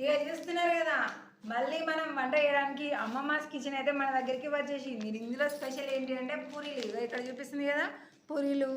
ఇక చూస్తున్నారు కదా. మళ్ళీ మనం వంట చేయడానికి అమ్మమ్మాస్ కిచెన్ అయితే మన దగ్గరికి వచ్చేసింది. ఇందులో స్పెషల్ ఏంటి అంటే పూరీలు. ఇక్కడ చూపిస్తుంది కదా పూరీలు.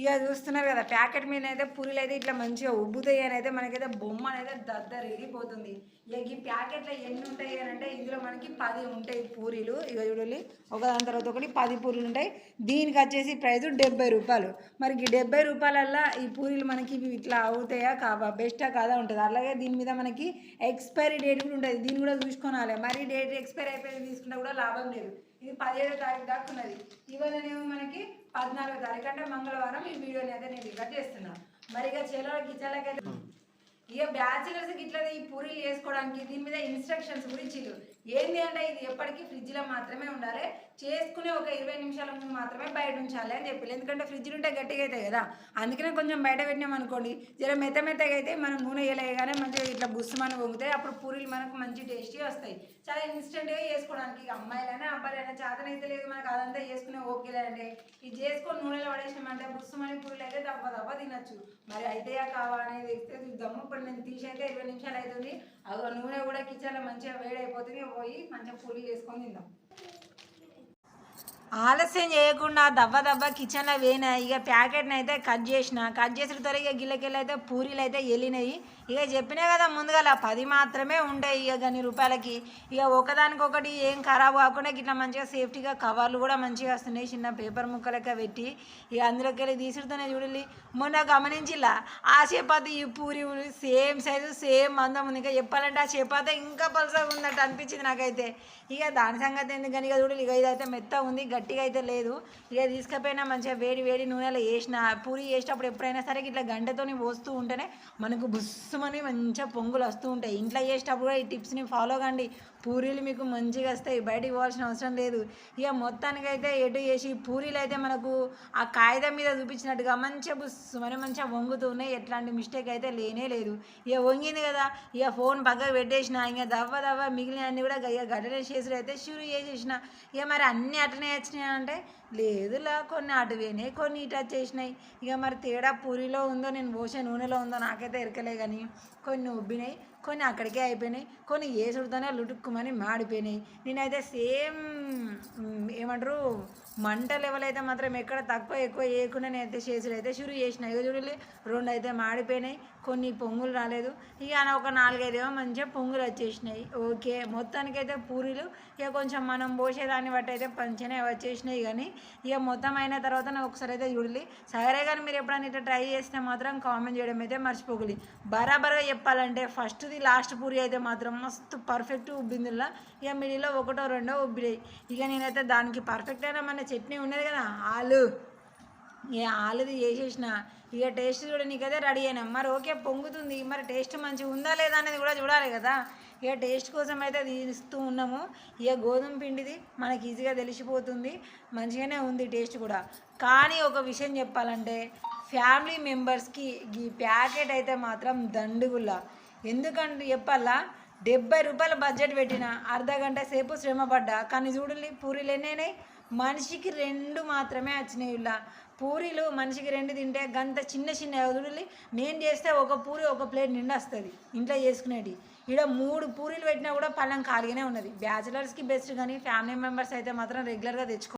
ఇక చూస్తున్నారు కదా ప్యాకెట్ మీద అయితే పూరీలు అయితే ఇట్లా మంచిగా ఉబ్బుతాయి అని అయితే మనకైతే బొమ్మ అనేది దద్దరిగిపోతుంది ఇక ఈ ప్యాకెట్లో ఎన్ని ఉంటాయి అని అంటే ఇందులో మనకి పది ఉంటాయి పూరీలు. ఇక చూడాలి ఒకదాని తర్వాత ఒకటి పది పూరీలు ఉంటాయి. దీనికి వచ్చేసి ప్రైస్ డెబ్బై రూపాయలు. మరి ఈ డెబ్బై రూపాయలల్లో ఈ పూరీలు మనకి ఇవి ఇట్లా అవుతాయా కావా? బెస్టా కాదా ఉంటుంది. అలాగే దీని మీద మనకి ఎక్స్పైరీ డేట్ కూడా ఉంటుంది. దీన్ని కూడా చూసుకోవాలి మరి డేట్ ఎక్స్పైరీ అయిపోయి తీసుకుంటే కూడా లాభం లేదు. ఇది పదిహేడో తారీఖు దాకా ఉన్నది. ఇవాళనేమో మనకి పద్నాలుగో తారీఖు అంటే మంగళవారం ఈ వీడియోని అయితే నేను రికార్డ్ చేస్తున్నాను మరి ఇక చెలో గిచ్చలకైతే ఇక బ్యాచిలర్స్ ఇట్లా ఈ పూరీలు చేసుకోవడానికి దీని మీద ఇన్స్ట్రక్షన్స్ గురించి ఏంది అంటే ఇది ఎప్పటికీ ఫ్రిడ్జ్లో మాత్రమే ఉండాలి. చేసుకునే ఒక ఇరవై నిమిషాల ముందు మాత్రమే బయట ఉంచాలి అని చెప్పి ఎందుకంటే ఫ్రిడ్జ్లు ఉంటే గట్టిగా అవుతాయి కదా. అందుకనే కొంచెం బయట పెట్టినాం అనుకోండి జర మెత్త మెత్తగా అయితే మనం నూనె వేయలేగానే మంచిగా ఇట్లా బుస్సుమని వంగుతాయి అప్పుడు పూరీలు మనకు మంచి టేస్టీ వస్తాయి. చాలా ఇన్స్టెంట్గా చేసుకోవడానికి ఇక అమ్మాయిలైనా చేతనైతే లేదు మనకు అదంతా చేసుకునే ఓపిక అంటే ఇది చేసుకొని నూనెలో పడేసినామంటే బుస్సుమని పూలు అయితే దవ్వ దవ్వ తినచ్చు. మరి అయితే కావా అనేది ఎక్కితే దమ్ము ఇప్పుడు నేను తీసి అయితే ఇరవై నిమిషాలు అవుతుంది. అదో నూనె కూడా కిచెన్లో మంచిగా వేడైపోతుంది. పోయి మంచిగా పూలు చేసుకొని తిందాం. ఆలస్యం చేయకుండా దవ్వ దవ్వ కిచెన్లో వేయినా ఇక ప్యాకెట్ని అయితే కట్ చేసిన. కట్ చేసిన తర్వాత ఇక గిల్లకెళ్ళి అయితే పూరీలు అయితే వెళ్ళినాయి. ఇక చెప్పినా కదా ముందుగా పది మాత్రమే ఉంటాయి ఇక గన్ని రూపాయలకి. ఇక ఒకదానికొకటి ఏం ఖరాబ్ కాకుండా ఇట్లా మంచిగా సేఫ్టీగా కవర్లు కూడా మంచిగా వస్తున్నాయి. చిన్న పేపర్ ముక్కలెక్క పెట్టి ఇక అందులోకి వెళ్ళి తీసుడుతూనే చూడాలి. మొన్న గమనించిలా ఆ చపాతి ఈ పూరి సేమ్ సైజు సేమ్ మందం ఉంది. ఇంకా చెప్పాలంటే ఆ చపాతి ఇంకా పలుసగా ఉన్నట్టు అనిపించింది నాకైతే. ఇక దాని సంగతి ఎందుకని ఇక చూడాలి ఇక ఇదైతే మెత్త ఉంది. గట్టిగా అయితే లేదు. ఇక తీసుకపోయినా మంచిగా వేడి వేడి నూనెలో వేసిన పూరి వేసేటప్పుడు ఎప్పుడైనా సరే ఇట్లా గంటతోని పోస్తూ ఉంటేనే మనకు బుస్సుమని మంచిగా పొంగులు వస్తూ ఉంటాయి. ఇంట్లో చేసేటప్పుడు కూడా ఈ టిప్స్ని ఫాలో కండి. పూరీలు మీకు మంచిగా వస్తాయి బయటికి పోవాల్సిన అవసరం లేదు. ఇక మొత్తానికి అయితే ఎటు చేసి పూరీలు అయితే మనకు ఆ కాగితం మీద చూపించినట్టుగా మంచిగా బుస్సుమని మంచిగా వంగుతూ ఉన్నాయి. ఎట్లాంటి మిస్టేక్ అయితే లేనే లేదు. ఇక వంగింది కదా ఇక ఫోన్ పక్కకు పెట్టేసిన ఇక దవ్వ దవ్వ మిగిలినవన్నీ కూడా ఇక ఘటన చేసుడు అయితే షూరు చేసేసిన. ఇక మరి అన్నీ అట్లనే వచ్చినాయి అంటే లేదులా కొన్ని అటు కొన్ని ఇటు వచ్చేసినాయి. ఇక మరి తేడా పూరిలో ఉందో నేను పోసే నూనెలో ఉందో నాకైతే ఎరకలే కానీ కొన్ని ఉబ్బినాయి. కొన్ని అక్కడికే అయిపోయినాయి కొన్ని ఏసుడుతోనే లుటుక్కుమని మాడిపోయినాయి. నేనైతే సేమ్ ఏమంటారు మంట లెవెల్ అయితే మాత్రం ఎక్కడ తక్కువ ఎక్కువ వేయకుండా నేనైతే చేసుడు అయితే షురు చేసిన. ఇక చూడాలి రెండు అయితే మాడిపోయినాయి కొన్ని పొంగులు రాలేదు. ఇక ఒక నాలుగైదేమో మంచిగా పొంగులు వచ్చేసినాయి. ఓకే మొత్తానికి అయితే పూరీలు ఇక కొంచెం మనం పోసేదాన్ని బట్టి అయితే పంచనే వచ్చేసినాయి కానీ ఇక మొత్తం అయిన తర్వాత నాకు ఒకసారి అయితే చూడాలి సరే కానీ మీరు ఎప్పుడైనా ఇట్లా ట్రై చేస్తే మాత్రం కామెంట్ చేయడం అయితే మర్చిపోకలి బరాబర్గా చెప్పాలంటే ఫస్ట్ది లాస్ట్ పూరి అయితే మాత్రం మస్తు పర్ఫెక్ట్ ఉబ్బిందిలా ఇక మిడిలో ఒకటో రెండో ఉబ్బినాయి. ఇక నేనైతే దానికి పర్ఫెక్ట్ అయినా మన చట్నీ ఉన్నది కదా ఆలు. ఏ ఆలుది చేసేసిన. ఇక టేస్ట్ కూడా నీకైతే రెడీ అయినా. మరి ఓకే పొంగుతుంది. మరి టేస్ట్ మంచిగా ఉందా లేదా అనేది కూడా చూడాలి కదా. ఇక టేస్ట్ కోసం అయితే తీస్తూ ఉన్నాము. ఇక గోధుమ పిండిది మనకి ఈజీగా తెలిసిపోతుంది. మంచిగానే ఉంది టేస్ట్ కూడా. కానీ ఒక విషయం చెప్పాలంటే ఫ్యామిలీ మెంబర్స్కి ఈ ప్యాకెట్ అయితే మాత్రం దండుగుల్లా. ఎందుకంటే చెప్పాలా? డెబ్బై రూపాయల బడ్జెట్ పెట్టిన అర్ధ గంట సేపు శ్రమ పడ్డా. కానీ చూడండి పూరీలు ఎన్నైనాయి? మనిషికి రెండు మాత్రమే వచ్చినాయి ఇలా. పూరీలు మనిషికి రెండు తింటే గంత చిన్న చిన్న చూడండి. నేను చేస్తే ఒక పూరి ఒక ప్లేట్ నిండా వస్తుంది. ఇంట్లో చేసుకునేటి. ఇక్కడ మూడు పూరీలు పెట్టినా కూడా పళ్ళం ఖాళీగానే ఉన్నది. బ్యాచిలర్స్కి బెస్ట్ కానీ ఫ్యామిలీ మెంబర్స్ అయితే మాత్రం రెగ్యులర్గా తెచ్చుకో